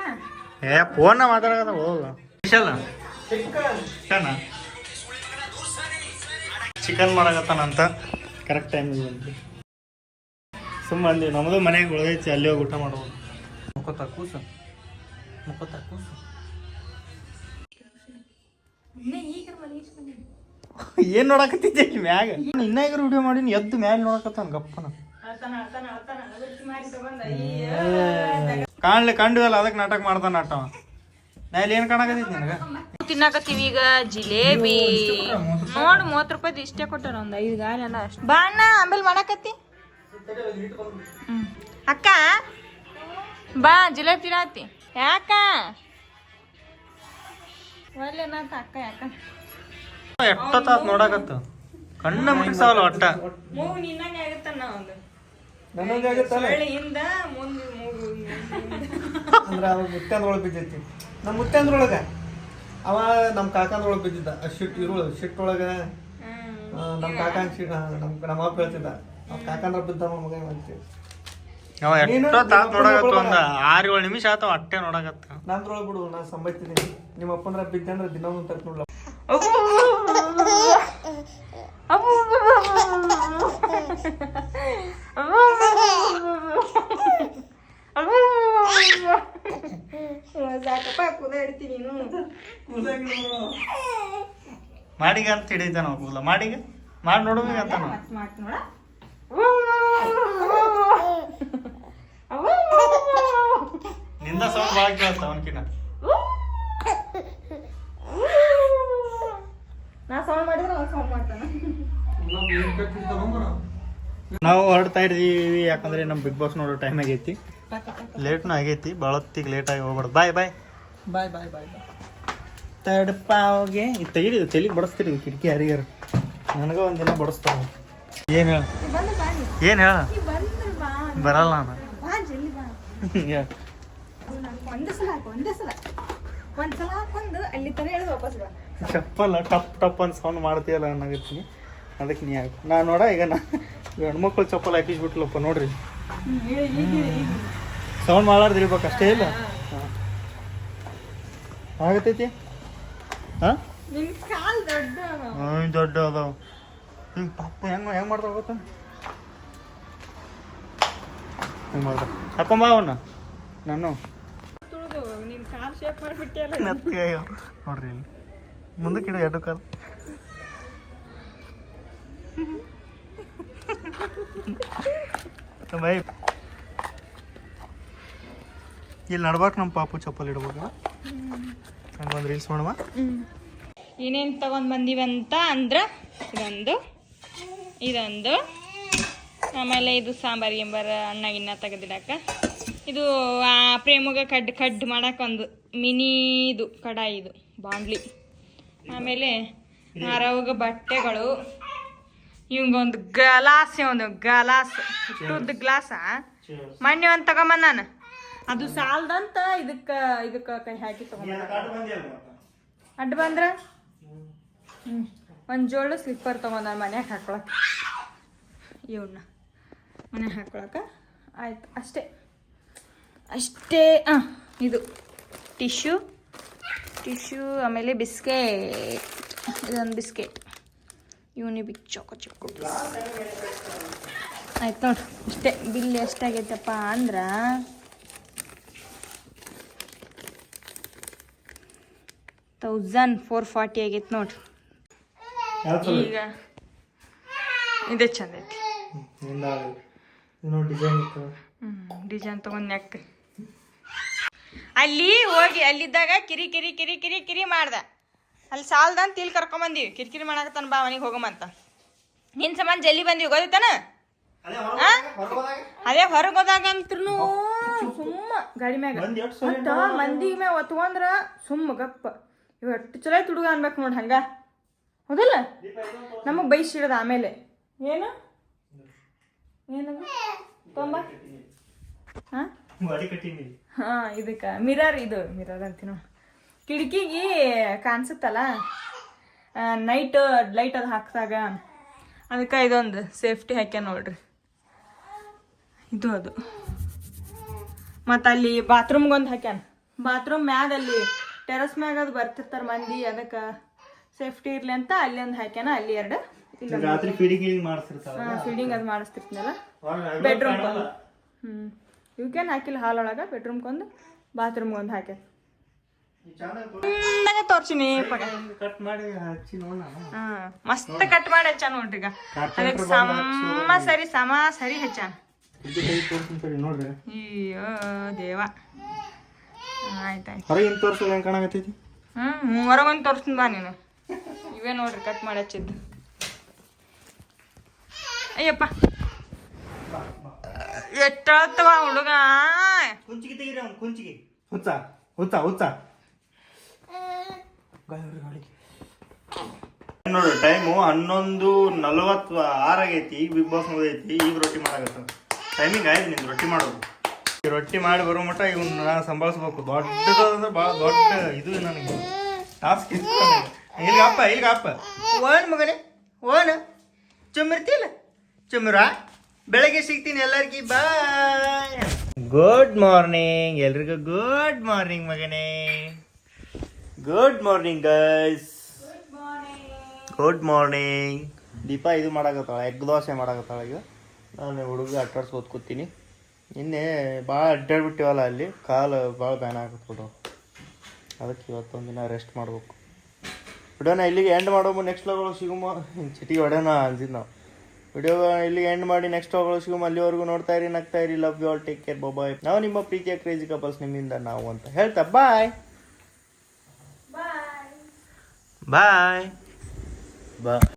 ಏ ಫೋನ್ ಮಾತಾಡ ಹೋಗ ಸ್ಪೆಷಲ್ ಚಿಕನ್ ಚಿಕನ್ ಮಾಡಕತ್ತಾನಂತ? ಕರೆಕ್ಟ್ ಟೈಮಿಗೆ ಬಂತು ಸುಮ್ಮ ಅಂದ್ವಿ ನಮ್ದು ಮನೆಗೆ ಉಳಿದೈತಿ ಅಲ್ಲಿ ಹೋಗಿ ಊಟ ಮಾಡ್ಬೋದು. ಮುಕ್ಕೋತ ಕೂಸು. ಮುಕ್ಕೋತ ಕೂಸು. ಏನ್ ನೋಡಕತ್ತಿದ್ದೆ ಮ್ಯಾಗ? ಇನ್ನ ಈಗ ವಿಡಿಯೋ ಮಾಡೀನಿ ಎದ್ದು ಮ್ಯಾಲ ನೋಡಕತ್ತಾನ ಗಪ್ಪನ. ಕಾಣ್ಲಿ ಕಂಡಿವಲ್ಲ ಅದಕ್ಕೆ ನಾಟಕ ಮಾಡ್ತಾನ ನಾಟ ನಾ ಇಲ್ಲಿ ಏನ್ ಕಾಣಕತ್ತಿದ್ ನಿನಗ? ತಿನ್ನಾಕತ್ತೀವಿ ಈಗ ಜಿಲೇಬಿ. ನೋಡ್ ಮೂವತ್ ರೂಪಾಯಿ ಇಷ್ಟೇ ಕೊಟ್ಟಾರ ಒಂದ್ ಐದು ಗಾಲಿ ಅಣ್ಣ ಅಷ್ಟು. ಬಾ ಅಣ್ಣ ಆಮೇಲೆ ಮಾಡಾಕತ್ತಿ. ಅಕ್ಕ ಬಾ ಜಿಲೇಬಿ ತಿನ್ನತ್ತಿ ಯಾಕ? ಒಳ್ಳೆ ಅಕ್ಕ ಯಾಕ? ಎಷ್ಟೊತ್ತಾತ್ ನೋಡಾಕತ್ತ? ಕಣ್ಣ ಮುಗಿಸಾವಲ್ಲ ಒಟ್ಟ ಮೂವ್ ನಿನ್ನಂಗೆ ಆಗುತ್ತಣ್ಣ ಒಂದು ನನಗಾಗತ್ತಲ್ಲ ಸೊಳ್ಳೆಯಿಂದ ಮುಂದೆ ಮೂಗು ಅಂದ್ರೆ ಅವ ಮುತ್ಯಾಂದ್ರೊಳಗೆ ಬಿದ್ದೈತಿ. ನಮ್ಮ ಮುತ್ಯಾಂದ್ರೊಳಗ? ಅವ ನಮ್ಮ ಕಾಕಂದ್ರೊಳಗೆ ಬಿದ್ದಿದ್ದ. ಆ ಶಿಟ್ ಇರು ಶಿಟ್ ಒಳಗ ನಮ್ ನಮ್ಮ ಕಾಕಂಗ್ ಶಿಟ್ ನಮ್ಮ ನಮ್ಮ ಅಪ್ಪ ಹೇಳ್ತಿದ್ದ. ಅವ್ ಕಾಕಂದ್ರ ಬಿದ್ದ ಮಗ ಅಂತೀವಿ ಅವ ಎಷ್ಟೊತ್ತಾತ್ ನೋಡಕತ್ತ ಒಂದ ಆರು ಏಳು ನಿಮಿಷ ಆತವ ಅಟ್ಟೆ ನೋಡಾಕತ್ತ. ನಂದ್ರೊಳಗೆ ಬಿಡು ನಾ ಸಂಬೈತೀನಿ ನಿಮ್ಮ ಅಪ್ಪಂದ್ರ ಬಿದ್ದಂದ್ರ ಅಂದ್ರೆ ದಿನ ಒಂದು ತರ್ಕ ನೋಡ್ಲ. ಮಾಡಿಗ ಅಂತ ಹಿಡಿತಾನ ಕೂದಲ ಮಾಡಿಗ? ಮಾಡಿ ನೋಡುವಾಗ ನಿಂದ ಸೌಂಡ್ ಭಾಳ ಅಂತ ಅವನ್ಕಿನ ನಾ ಸೌಂಡ್ ಮಾಡಿದ್ರೆ ಅವ್ನು ಸೌಂಡ್ ಮಾಡ್ತಾನ. ನಾವು ಹೊರಡ್ತಾ ಇದ್ದೀವಿ ಯಾಕಂದ್ರೆ ನಮ್ಮ ಬಿಗ್ ಬಾಸ್ ನೋಡೋ ಟೈಮ್ ಆಗೈತಿ. ಲೇಟ್ನು ಆಗೈತಿ ಬಹಳತ್ತಿಗೆ ಲೇಟ್ ಆಗಿ ಹೋಗ್ಬಾರ್ದು. ಬಾಯ್ ಬಾಯ್ ಬಾಯ್ ಬಾಯ್ ಬಾಯ್ ಬಾಯ್ ತಡಪಾವ್ಗೆ. ಇದು ತೆಗಿರಿ ತೆಲಿಗೆ ಬಡಿಸ್ತೀರಿ ಕಿಟಕಿ ಹರಿಯರು ನನಗ ಒಂದಿನ ಬಡಿಸ್ತಾವ ಏನು ಹೇಳ? ಏನು ಹೇಳ? ಬರಲ್ಲ ನಾನು. ಹೇಳ್. ಒಂದೇ ಸಲ ಹಾಕು ಒಂದೇ ಸಲ ಒಂದ್ ಸಲ ಹಾಕೊಂಡು ಅಲ್ಲಿ ತನ ಹೇಳಿ ವಾಪಸ್ ಬಾ. ಚಪ್ಪಲ್ಲ ಟಪ್ ಟಪ್ ಅಂತ ಸೌಂಡ್ ಮಾಡ್ತೀಯಲ್ಲ ಅನ್ನಾಗಿರ್ತೀನಿ ಅದಕ್ಕೆ ನೀ ಹಾಕು. ನಾ ನೋಡ ಈಗ ನಾ ಹೆಣ್ಮಕ್ಳು ಚಪ್ಪಲ್ ಹಾಕಿಸ್ಬಿಟ್ಲಪ್ಪ ನೋಡ್ರಿ. ಸೌಂಡ್ ಮಾಡಾರ್ದು ಇರ್ಬೇಕು ಅಷ್ಟೇ ಇಲ್ಲ? ಹಾಂ ಆಗತೈತಿ? ಹಾಂ? ದೊಡ್ಡ ಅದಾವ. ಹಿಂಗೆ ಪಪ್ಪ ಹೆಂಗೆ ಹೆಂಗೆ ಮಾಡ್ತಾವ ಗೊತ್ತ? ಹೆಂಗೆ ಮಾಡ್ತಾವ ಅಪ್ಪ ಅವನ್ನ? ನಾನು? ಶೇಪ್ ನೋಡ್ರಿ ಇಲ್ಲಿ. ಮುಂದಕ್ಕೆ ಇಡು ಎರಡು ಕಾಲು. ಬೈ. ಇಲ್ಲಿ ನಡ್ಬಾಕ್ ನಮ್ಮ ಪಾಪು ಚಪ್ಪಲ್ ಇಡ್ಬೇಕು. ಒಂದು ರೀಲ್ಸ್ ಮಾಡುವ ಏನೇನ್ ತಗೊಂಡ್ ಬಂದಿವಂತ ಅಂದ್ರ ಇದೊಂದು ಇದೊಂದು. ಆಮೇಲೆ ಇದು ಸಾಂಬಾರ್ ಗಿಂಬಾರು ಅಣ್ಣ ಗಿನ್ನ ತೆಗೆದಿಡಕ. ಇದು ಆ ಪ್ರೇಮಗ ಕಡ್ ಕಡ್ ಮಾಡಕ್ ಒಂದು ಮಿನಿ ಇದು ಕಡಾಯಿ ಇದು ಬಾಂಡ್ಲಿ. ಆಮೇಲೆ ಅರವಾಗ ಬಟ್ಟೆಗಳು. ಇವಂಗೊಂದು ಗ್ಲಾಸ್ ಒಂದು ಗ್ಲಾಸ್ ಇಷ್ಟೊಂದು ಗ್ಲಾಸ ಮೊನ್ನೆ ಒಂದು ತಗೊಂಬಂದ ನಾನು. ಅದು ಸಾಲ್ದಂತ ಇದಕ್ಕ ಇದಕ್ಕ ಕೈ ಹಾಕಿ ತಗೊಂಬಂದ. ಅಡ್ಡ ಬಂದ್ರ? ಹ್ಞೂ ಒಂದು ಜೋಳು ಸ್ಲಿಪ್ಪರ್ ತೊಗೊಂಡ ಮನ್ಯಾಗ ಹಾಕೊಳಕ್ಕೆ ಇವನ್ನ ಮನ್ಯಾಗ ಹಾಕೊಳಕ. ಆಯ್ತು ಅಷ್ಟೇ. ಅಷ್ಟೇ ಹಾಂ ಇದು. ಟಿಶ್ಯೂ ಟಿಶ್ಯೂ ಆಮೇಲೆ ಬಿಸ್ಕೆಟ್ ಇದೊಂದು ಬಿಸ್ಕೆಟ್. ಯೂನಿಬಿಕ್ ಚೊಕೊ ಚಿಕ್ಕು ಆಯ್ತು ನೋಡಿ ಇಷ್ಟೇ ಬಿಲ್ ಎಷ್ಟಾಗೈತಪ್ಪ ಅಂದ್ರೆ ತೌಸಂಡ್ ಫೋರ್ ಫಾರ್ಟಿ ಆಗೈತೆ ನೋಡ್ರಿ ಈಗ ಇದೇ ಚಂದ ಐತಿ. ಡಿಸೈನ್ ತಗೊಂಡ್ ನೆಕ್. ಅಲ್ಲಿ ಹೋಗಿ ಅಲ್ಲಿದ್ದಾಗ ಕಿರಿ ಕಿರಿ ಕಿರಿ ಕಿರಿ ಕಿರಿ ಮಾಡ್ದ. ಅಲ್ಲಿ ಸಾಲ್ದಂತ ಇಲ್ಲಿ ಕರ್ಕೊಂಬಂದಿವಿ ಕಿರಿಕಿರಿ ಮಾಡಾಕತ್ತಾನ ಬಾ ಮನೆಗೆ ಹೋಗಮಂತ ನಿನ್ ಸಮಾನ ಜಲ್ದಿ ಬಂದಿವಿ ಗೊತ್ತಾನ? ಅದೇ ಹೊರಗೆ ಹೋದಾಗಂತ್ರು ಸುಮ್ಮ ಗಾಡಿ ಮ್ಯಾಗ. ಮಂದಿ ಮ್ಯಾಗ ಒತ್ಕೊಂಡ್ರ ಸುಮ್ಮ ಗಪ್ಪ. ಇವ್ ಎಷ್ಟು ಚಲೋ ತುಡುಗ ಹುಡುಗ ಅನ್ಬೇಕು ನೋಡಿ ಹಂಗ. ಹೌದಲ್ಲ? ನಮಗ್ ಬೈಸಿಡದ ಆಮೇಲೆ. ಏನು? ಏನು ತೊಂಬ? ಹಾ ಹಾ ಇದಕ್ಕ. ಮಿರರ್ ಇದು ಮಿರರ್ ಅಂತೀನೋ. ಕಿಟಕಿಗೆ ಕಾಣಿಸುತ್ತಲ್ಲ? ನೈಟ್ ಲೈಟ್ ಅದು ಹಾಕಿದಾಗ ಅದಕ್ಕೆ ಇದೊಂದು ಸೇಫ್ಟಿ ಹಾಕ್ಯ ನೋಡ್ರಿ. ಇದು ಅದು. ಮತ್ತು ಅಲ್ಲಿ ಬಾತ್ರೂಮ್ಗೊಂದು ಹಾಕ್ಯಾನ. ಬಾತ್ರೂಮ್ ಮ್ಯಾಗ ಅಲ್ಲಿ ಟೆರಸ್ ಮ್ಯಾಗ ಅದು ಬರ್ತಿರ್ತಾರ ಮಂದಿ ಅದಕ್ಕೆ ಸೇಫ್ಟಿ ಇರ್ಲಿ ಅಂತ ಅಲ್ಲಿ ಒಂದು ಹಾಕ್ಯಾನ ಅಲ್ಲಿ ಎರಡು ಫೀಡಿಂಗ್ ಅದು ಮಾಡಿಸ್ತಿರ್ತೀನಲ್ಲ. ಬೆಡ್ರೂಮ್ ಹ್ಮ್. ಹ್ಞೂ ಇವಕ್ಕೇನು ಹಾಕಿಲ್ಲ ಹಾಲೊಳಗೆ ಬೆಡ್ರೂಮ್ಗೊಂದು ಬಾತ್ರೂಮ್ಗೊಂದು ಒಂದು ಚೆನ್ನಾಗೆ ತೋರ್ಸಿನಿ ಕಟ್ ಮಾಡಿ ಹಚ್ಚಿ ಮಸ್ತ್ ಕಟ್ ಮಾಡಿ ಹಚ್ಚಾನ ನೋಡ್ರಿ ಈಗ. ಅದಕ್ಕೆ ಸಮ ಸರಿ ಸಮ ಸರಿ ಹಚ್ಚಾನ. ನೋಡ್ರಿ. ಅಯ್ಯೋ ದೇವ. ಆಯ್ತಾಯ್ತು. ಹೊರಗಿನ ತೋರ್ಸೋದು ಹೆಂಗ್ ಕಾಣಕತ್ತೈತಿ? ಹ್ಞೂ ಹೊರಗೊಂದು ತೋರಿಸ್ತೀನಿ ಬಾ ನೀನು. ಇವೇ ನೋಡ್ರಿ ಕಟ್ ಮಾಡಿ ಹಚ್ಚಿದ್ದು. ಅಯ್ಯಪ್ಪ. ಎಷ್ಟೊತ್ತವ ಹುಡುಗ. ಕುಂಚಿಗೆ ತೆಗೀರಿ ಅವ್ನು, ಕುಂಚಿಗೆ. ಹುಚ್ಚ ಹುಚ್ಚ ಹುಚ್ಚ ಟೈಮು ಹನ್ನೊಂದು ನಲವತ್ತು ಆಗೈತಿ, ಈಗ ಬಿಗ್ ಬಾಸ್ ಮುಗಿದೈತಿ, ಈಗ ರೊಟ್ಟಿ ಮಾಡಾಕತ್ತ. ಟೈಮಿಂಗ್ ಆಯ್ತು ನಿಂದು, ರೊಟ್ಟಿ ಮಾಡೋದು. ಈ ರೊಟ್ಟಿ ಮಾಡಿ ಬರೋ ಮಟ್ಟ ಇವನ್ನ ನಾನು ಸಂಭಾಳಿಸ್ಬೇಕು. ದೊಡ್ಡದಂದ್ರೆ ಭಾಳ ದೊಡ್ಡ ಇದು ನನಗೆ. ಟಾಸ್ಕ್ ಇಲ್ಲಿಗೆ ಅಪ್ಪ ಓನ್ ಮಗನೇ, ಓನ್. ಚುಮ್ಮಿರ್ತಿಲ್ಲ ಚುಮ್ರ ಬೆಳಗ್ಗೆ ಸಿಗ್ತೀನಿ ಎಲ್ಲರಿಗೂ ಬಾಯ್. ಗುಡ್ ಮಾರ್ನಿಂಗ್ ಎಲ್ರಿಗೂ ಗುಡ್ ಮಾರ್ನಿಂಗ್ ಮಗನೇ. Good morning guys good morning Deepa ಇದು ಮಾಡಾಕತ್ತಾಳ ಎಗ್ ದೋಸೆ ಮಾಡಾಕತ್ತಾಳ ಈಗ. ನಾನು ಹುಡುಗ ಅಟ್ಟಾಡ್ಸ್ಕೊತ್ ಓದ್ಕೋತೀನಿ. ನಿನ್ನೆ ಭಾಳ ಅಡ್ಡಾಡ್ಬಿಟ್ಟಿವಲ್ಲ ಅಲ್ಲಿ ಕಾಲು ಭಾಳ ಬ್ಯಾನ್ ಆಗುತ್ತೆ ಅದಕ್ಕೆ ಇವತ್ತೊಂದು ದಿನ ರೆಸ್ಟ್ ಮಾಡ್ಬೇಕು. ಬಿಡೋಣ ಇಲ್ಲಿಗೆ ಎಂಡ್ ಮಾಡೋಮು ನೆಕ್ಸ್ಟ್ ಲಾಗಳು ಸಿಗುಮ? ಚಿಟಿ ಹೊಡೆಯೋಣ ಅಂದಿದ್ದು ನಾವು. ವಿಡಿಯೋ ಇಲ್ಲಿ ಎಂಡ್ ಮಾಡಿ ನೆಕ್ಸ್ಟ್ ಲಾಗಳು ಸಿಗುಮ ಅಲ್ಲಿವರೆಗೂ ನೋಡ್ತಾ ಇರಿ ನಗ್ತಾ ಇರಿ love you all take care bye ನಾವು ನಿಮ್ಮ ಪ್ರೀತಿಯ ಕ್ರೇಜಿ ಕಪಲ್ಸ್ ನಿಮ್ಮಿಂದ ನಾವು ಅಂತ ಹೇಳ್ತಾ ಬಾಯ್ ಬಾಯ್ ಬಾಯ್ ಬಾ